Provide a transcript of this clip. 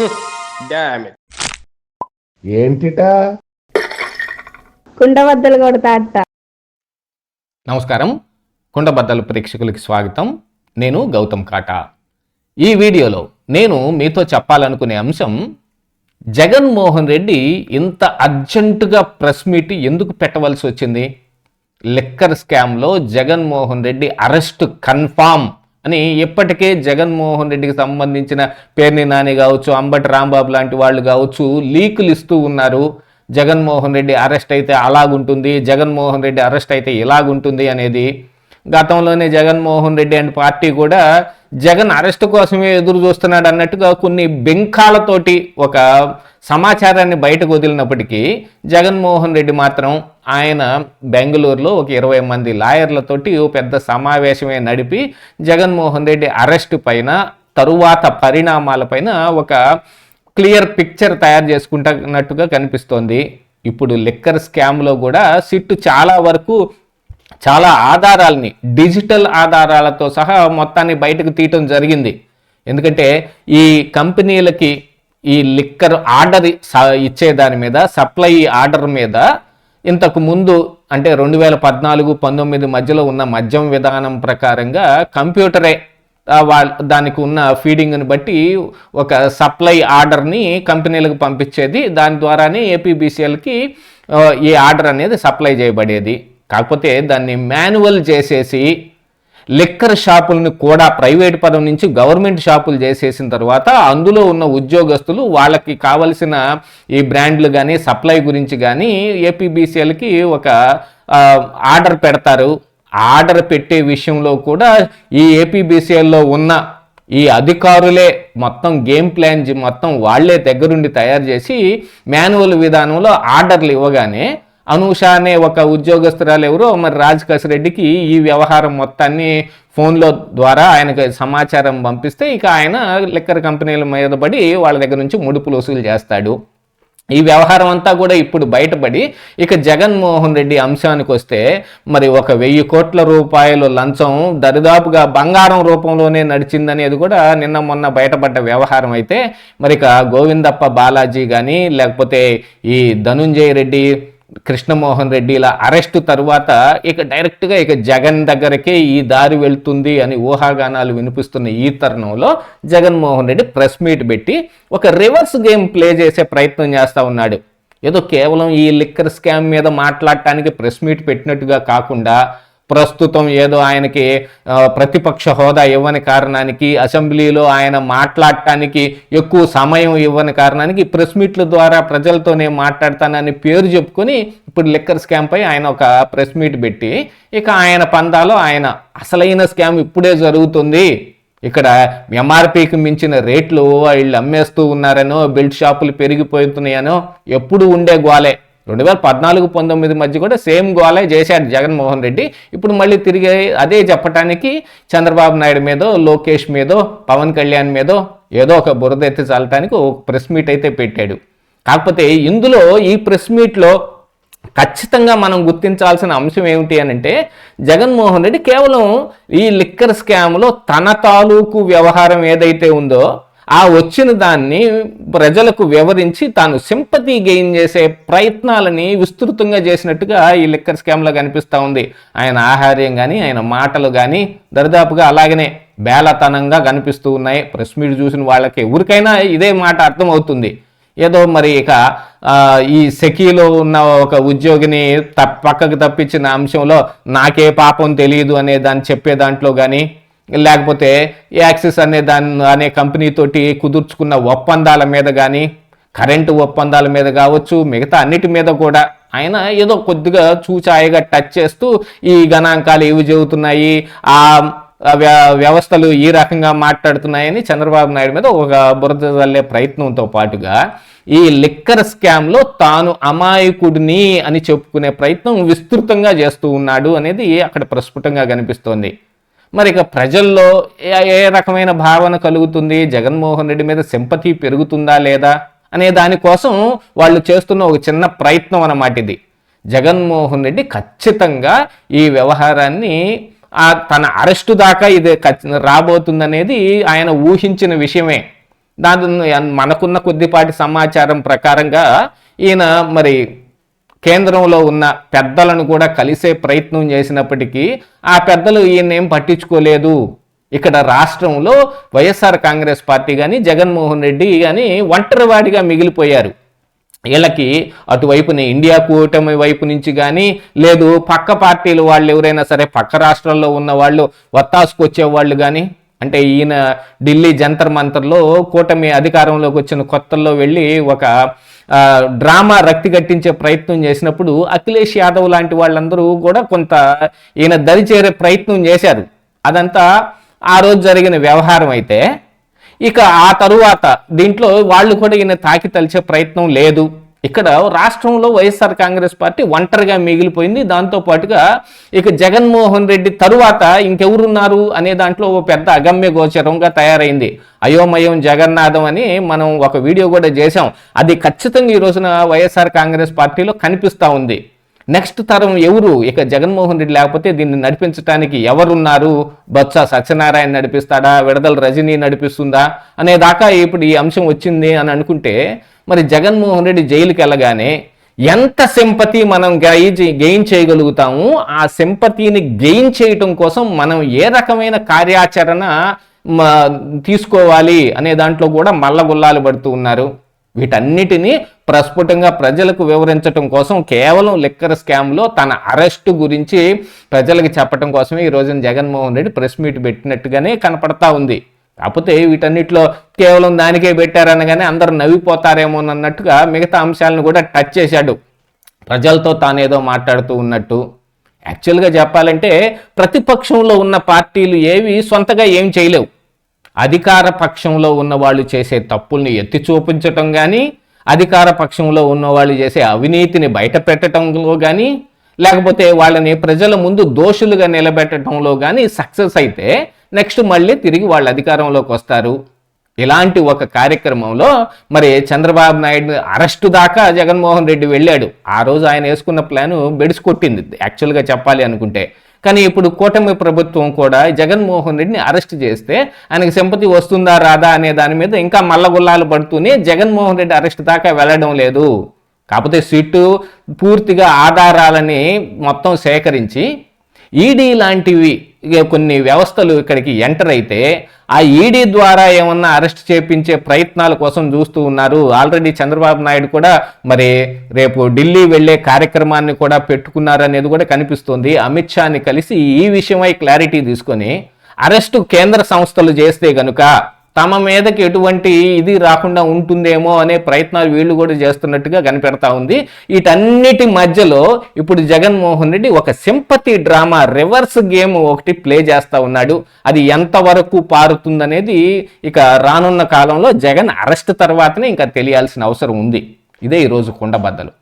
ఏంటిటా? కుండబద్దలు కొడతా నమస్కారం. కుండబద్దలు ప్రేక్షకులకి స్వాగతం. నేను గౌతమ్ కాటా. ఈ వీడియోలో నేను మీతో చెప్పాలనుకునే అంశం జగన్మోహన్ రెడ్డి ఇంత అర్జెంటుగా ప్రెస్ మీట్ ఎందుకు పెట్టవలసి వచ్చింది? లిక్కర్ స్కామ్లో జగన్మోహన్ రెడ్డి అరెస్ట్ కన్ఫామ్. అని ఇప్పటికే జగన్మోహన్ రెడ్డికి సంబంధించిన పేర్ని నాని కావచ్చు అంబటి రాంబాబు లాంటి వాళ్ళు కావచ్చు లీకులు ఇస్తూ ఉన్నారు. జగన్మోహన్ రెడ్డి అరెస్ట్ అయితే అలాగుంటుంది జగన్మోహన్ రెడ్డి అరెస్ట్ అయితే ఇలాగుంటుంది అనేది గతంలోనే జగన్మోహన్ రెడ్డి అండ్ పార్టీ కూడా జగన్ అరెస్ట్ కోసమే ఎదురు చూస్తున్నాడు అన్నట్టుగా కొన్ని బెంకాలతోటి ఒక సమాచారాన్ని బయటకు వదిలినప్పటికీ జగన్మోహన్ రెడ్డి మాత్రం ఆయన బెంగళూరులో ఒక ఇరవై మంది లాయర్లతోటి పెద్ద సమావేశమే నడిపి జగన్మోహన్ రెడ్డి అరెస్ట్ పైన తరువాత పరిణామాలపైన ఒక క్లియర్ పిక్చర్ తయారు చేసుకుంటున్నట్టుగా కనిపిస్తోంది. ఇప్పుడు లిక్కర్ స్కామ్లో కూడా సిట్టు చాలా వరకు చాలా ఆధారాలని డిజిటల్ ఆధారాలతో సహా మొత్తాన్ని బయటకు తీయటం జరిగింది. ఎందుకంటే ఈ కంపెనీలకి ఈ లిక్కర్ ఆర్డర్ ఇచ్చే దాని మీద సప్లై ఆర్డర్ మీద ఇంతకు ముందు అంటే రెండు వేల పద్నాలుగు పంతొమ్మిది మధ్యలో ఉన్న మద్యం విధానం ప్రకారంగా కంప్యూటరే వాళ్ళ దానికి ఉన్న ఫీడింగ్ని బట్టి ఒక సప్లై ఆర్డర్ని కంపెనీలకు పంపించేది. దాని ద్వారానే ఏపీబీసీఎల్కి ఈ ఆర్డర్ అనేది సప్లై చేయబడేది. కాకపోతే దాన్ని మాన్యువల్ చేసేసి లిక్కర్ షాపులను కూడా ప్రైవేట్ పదం నుంచి గవర్నమెంట్ షాపులు చేసేసిన తర్వాత అందులో ఉన్న ఉద్యోగస్తులు వాళ్ళకి కావలసిన ఈ బ్రాండ్లు కానీ సప్లై గురించి కానీ ఏపీబీసీఎల్కి ఒక ఆర్డర్ పెడతారు. ఆర్డర్ పెట్టే విషయంలో కూడా ఈ ఏపీబీసీఎల్లో ఉన్న ఈ అధికారులే మొత్తం గేమ్ ప్లాన్ మొత్తం వాళ్ళే దగ్గరుండి తయారు చేసి మాన్యువల్ విధానంలో ఆర్డర్లు ఇవ్వగానే అనూష అనే ఒక ఉద్యోగస్తురాలు ఎవరో మరి రాజ్ రెడ్డికి ఈ వ్యవహారం మొత్తాన్ని ఫోన్లో ద్వారా ఆయనకు సమాచారం పంపిస్తే ఇక ఆయన లిక్కర్ కంపెనీల మీద పడి వాళ్ళ దగ్గర నుంచి ముడుపులు వసూలు చేస్తాడు. ఈ వ్యవహారం అంతా కూడా ఇప్పుడు బయటపడి ఇక జగన్మోహన్ రెడ్డి అంశానికి వస్తే మరి ఒక వెయ్యి కోట్ల రూపాయలు లంచం దరిదాపుగా బంగారం రూపంలోనే నడిచిందనేది కూడా నిన్న మొన్న బయటపడ్డ వ్యవహారం అయితే మరి ఇక గోవిందప్ప బాలాజీ కానీ లేకపోతే ఈ ధనుంజయ రెడ్డి కృష్ణమోహన్ రెడ్డిల అరెస్టు తర్వాత ఇక డైరెక్ట్గా ఇక జగన్ దగ్గరకే ఈ దారి వెళ్తుంది అని ఊహాగానాలు వినిపిస్తున్న ఈ తరుణంలో జగన్మోహన్ రెడ్డి ప్రెస్ మీట్ పెట్టి ఒక రివర్స్ గేమ్ ప్లే చేసే ప్రయత్నం చేస్తూ ఉన్నాడు. ఏదో కేవలం ఈ లిక్కర్ స్కామ్ మీద మాట్లాడటానికి ప్రెస్ మీట్ పెట్టినట్టుగా కాకుండా ప్రస్తుతం ఏదో ఆయనకి ప్రతిపక్ష హోదా ఇవ్వని కారణానికి అసెంబ్లీలో ఆయన మాట్లాడటానికి ఎక్కువ సమయం ఇవ్వని కారణానికి ప్రెస్ మీట్ల ద్వారా ప్రజలతోనే మాట్లాడతానని పేరు చెప్పుకొని ఇప్పుడు లిక్కర్ స్కామ్ పై ఆయన ఒక ప్రెస్ మీట్ పెట్టి ఇక ఆయన పందాలో ఆయన అసలైన స్కామ్ ఇప్పుడే జరుగుతుంది. ఇక్కడ ఎంఆర్పికి మించిన రేట్లు వీళ్ళు అమ్మేస్తూ ఉన్నారనో బెల్ట్ షాపులు పెరిగిపోతున్నాయనో ఎప్పుడు ఉండే గోలే. రెండు వేల పద్నాలుగు పంతొమ్మిది మధ్య కూడా సేమ్ గోలే చేశాడు జగన్మోహన్ రెడ్డి. ఇప్పుడు మళ్ళీ తిరిగి అదే చెప్పటానికి చంద్రబాబు నాయుడు మీదో లోకేష్ మీదో పవన్ కళ్యాణ్ మీదో ఏదో ఒక బురద ఎత్తి చల్లటానికి ఒక ప్రెస్ మీట్ అయితే పెట్టాడు. కాకపోతే ఇందులో ఈ ప్రెస్ మీట్లో ఖచ్చితంగా మనం గుర్తించాల్సిన అంశం ఏమిటి అని అంటే జగన్మోహన్ రెడ్డి కేవలం ఈ లిక్కర్ స్కామ్లో తన తాలూకు వ్యవహారం ఏదైతే ఉందో ఆ వచ్చిన దాన్ని ప్రజలకు వివరించి తాను సింపతి గెయిన్ చేసే ప్రయత్నాలని విస్తృతంగా చేసినట్టుగా ఈ లిక్కర్ స్కామ్లో కనిపిస్తూ ఉంది. ఆయన ఆహార్యం కానీ ఆయన మాటలు కానీ దరిదాపుగా అలాగనే బేలతనంగా కనిపిస్తూ ఉన్నాయి. ప్రెస్ మీట్ చూసిన వాళ్ళకి ఎవరికైనా ఇదే మాట అర్థమవుతుంది. ఏదో మరి ఇక ఈ సెకీలో ఉన్న ఒక ఉద్యోగిని త- పక్కకు తప్పించిన అంశంలో నాకే పాపం తెలియదు అనే దాన్ని చెప్పే దాంట్లో కానీ లేకపోతే యాక్సిస్ అనే దాని అనే కంపెనీతోటి కుదుర్చుకున్న ఒప్పందాల మీద కానీ కరెంటు ఒప్పందాల మీద కావచ్చు మిగతా అన్నిటి మీద కూడా ఆయన ఏదో కొద్దిగా చూచాయిగా టచ్ చేస్తూ ఈ గణాంకాలు ఏవి చెబుతున్నాయి ఆ ఆ వ్య- వ్యవస్థలు ఈ రకంగా మాట్లాడుతున్నాయని చంద్రబాబు నాయుడు మీద ఒక బురద చల్లే ప్రయత్నంతో పాటుగా ఈ లిక్కర్ స్కామ్లో తాను అమాయకుడిని అని చెప్పుకునే ప్రయత్నం విస్తృతంగా చేస్తూ ఉన్నాడు అనేది అక్కడ ప్రస్ఫుటంగా కనిపిస్తోంది. మరి ఇక ప్రజల్లో ఏ రకమైన భావన కలుగుతుంది? జగన్మోహన్ రెడ్డి మీద సింపతి పెరుగుతుందా లేదా? అనే దానికోసం వాళ్ళు చేస్తున్న ఒక చిన్న ప్రయత్నం అన్నమాట ఇది. జగన్మోహన్ రెడ్డి ఖచ్చితంగా ఈ వ్యవహారాన్ని ఆ తన అరెస్టు దాకా ఇది రాబోతుందనేది ఆయన ఊహించిన విషయమే. దాని మనకున్న కొద్దిపాటి సమాచారం ప్రకారంగా ఈయన మరి కేంద్రంలో ఉన్న పెద్దలను కూడా కలిసే ప్రయత్నం చేసినప్పటికీ ఆ పెద్దలు ఈయనేం పట్టించుకోలేదు. ఇక్కడ రాష్ట్రంలో వైఎస్ఆర్ కాంగ్రెస్ పార్టీ కానీ జగన్మోహన్ రెడ్డి కానీ ఒంటరివాడిగా మిగిలిపోయారు. వీళ్ళకి అటువైపున ఇండియా కూటమి వైపు నుంచి కానీ లేదు పక్క పార్టీలు వాళ్ళు ఎవరైనా సరే పక్క రాష్ట్రాల్లో ఉన్న వాళ్ళు వత్తాసుకు వచ్చే వాళ్ళు కానీ అంటే ఈయన ఢిల్లీ జంతర్ మంతర్లో కూటమి అధికారంలోకి వచ్చిన కొత్తల్లో వెళ్ళి ఒక డ్రామా రక్తి కట్టించే ప్రయత్నం చేసినప్పుడు అఖిలేష్ యాదవ్ లాంటి వాళ్ళందరూ కూడా కొంత ఈయన దరి చేరే ప్రయత్నం చేశారు. అదంతా ఆ రోజు జరిగిన వ్యవహారం అయితే ఇక ఆ తరువాత దీంట్లో వాళ్ళు కూడా ఈయన తాకి తలిచే ప్రయత్నం లేదు. ఇక్కడ రాష్ట్రంలో వైఎస్ఆర్ కాంగ్రెస్ పార్టీ ఒంటరిగా మిగిలిపోయింది. దాంతో పాటుగా ఇక జగన్మోహన్ రెడ్డి తరువాత ఇంకెవరున్నారు అనే దాంట్లో ఓ పెద్ద అగమ్య గోచరంగా తయారైంది. అయోమయం జగన్నాథం అని మనం ఒక వీడియో కూడా చేశాం. అది ఖచ్చితంగా ఈ రోజున వైఎస్ఆర్ కాంగ్రెస్ పార్టీలో కనిపిస్తూ ఉంది. నెక్స్ట్ తరం ఎవరు? ఇక జగన్మోహన్ రెడ్డి లేకపోతే దీన్ని నడిపించడానికి ఎవరున్నారు? బొత్స సత్యనారాయణ నడిపిస్తాడా? విడదల రజనీ నడిపిస్తుందా? అనే దాకా ఇప్పుడు ఈ అంశం వచ్చింది అని అనుకుంటే మరి జగన్మోహన్ రెడ్డి జైలుకి వెళ్ళగానే ఎంత సింపతి మనం గెయిన్ చేయగలుగుతాము? ఆ సింపతిని గెయిన్ చేయటం కోసం మనం ఏ రకమైన కార్యాచరణ తీసుకోవాలి? అనే దాంట్లో కూడా మల్లగుల్లాలు పడుతూ ఉన్నారు. వీటన్నిటినీ ప్రస్ఫుటంగా ప్రజలకు వివరించడం కోసం కేవలం లిక్కర్ స్కామ్లో తన అరెస్టు గురించి ప్రజలకు చెప్పడం కోసమే ఈ రోజున జగన్మోహన్ రెడ్డి ప్రెస్ మీట్ పెట్టినట్టుగానే కనపడతా ఉంది. కాకపోతే వీటన్నిటిలో కేవలం దానికే పెట్టారనగానే అందరూ నవ్విపోతారేమో అన్నట్టుగా మిగతా అంశాలను కూడా టచ్ చేశాడు. ప్రజలతో తానేదో మాట్లాడుతూ ఉన్నట్టు. యాక్చువల్గా చెప్పాలంటే ప్రతిపక్షంలో ఉన్న పార్టీలు ఏవి సొంతగా ఏం చేయలేవు. అధికార పక్షంలో ఉన్న వాళ్ళు చేసే తప్పుల్ని ఎత్తి చూపించటం కానీ అధికార పక్షంలో ఉన్న వాళ్ళు చేసే అవినీతిని బయట పెట్టడంలో కానీ లేకపోతే వాళ్ళని ప్రజల ముందు దోషులుగా నిలబెట్టడంలో కానీ సక్సెస్ అయితే నెక్స్ట్ మళ్ళీ తిరిగి వాళ్ళు అధికారంలోకి వస్తారు. ఇలాంటి ఒక కార్యక్రమంలో మరి చంద్రబాబు నాయుడు అరెస్టు దాకా జగన్మోహన్ రెడ్డి వెళ్ళాడు. ఆ రోజు ఆయన వేసుకున్న ప్లాను బెడిసి కొట్టింది. యాక్చువల్గా చెప్పాలి అనుకుంటే కానీ ఇప్పుడు కూటమి ప్రభుత్వం కూడా జగన్మోహన్ రెడ్డిని అరెస్ట్ చేస్తే ఆయనకి సింపతి వస్తుందా రాదా అనే దాని మీద ఇంకా మల్లగుల్లాలు పడుతూనే జగన్మోహన్ రెడ్డి అరెస్ట్ దాకా వెళ్ళడం లేదు. కాకపోతే సిట్టు పూర్తిగా ఆధారాలని మొత్తం సేకరించి ఈడీ లాంటివి కొన్ని వ్యవస్థలు ఇక్కడికి ఎంటర్ అయితే ఆ ఈడీ ద్వారా ఏమన్నా అరెస్ట్ చేపించే ప్రయత్నాల కోసం చూస్తూ ఉన్నారు. ఆల్రెడీ చంద్రబాబు నాయుడు కూడా మరి రేపు ఢిల్లీ వెళ్ళే కార్యక్రమాన్ని కూడా పెట్టుకున్నారనేది కూడా కనిపిస్తుంది. అమిత్ షాని కలిసి ఈ విషయమై క్లారిటీ తీసుకొని అరెస్టు కేంద్ర సంస్థలు చేస్తే గనుక తమ మీదకి ఎటువంటి ఇది రాకుండా ఉంటుందేమో అనే ప్రయత్నాలు వీళ్ళు కూడా చేస్తున్నట్టుగా కనిపెడతా ఉంది. వీటన్నిటి మధ్యలో ఇప్పుడు జగన్మోహన్ రెడ్డి ఒక సింపతి డ్రామా రివర్స్ గేమ్ ఒకటి ప్లే చేస్తూ ఉన్నాడు. అది ఎంతవరకు పారుతుందనేది ఇక రానున్న కాలంలో జగన్ అరెస్ట్ తర్వాతనే ఇంకా తెలియాల్సిన అవసరం ఉంది. ఇదే ఈరోజు కుండబద్దలు.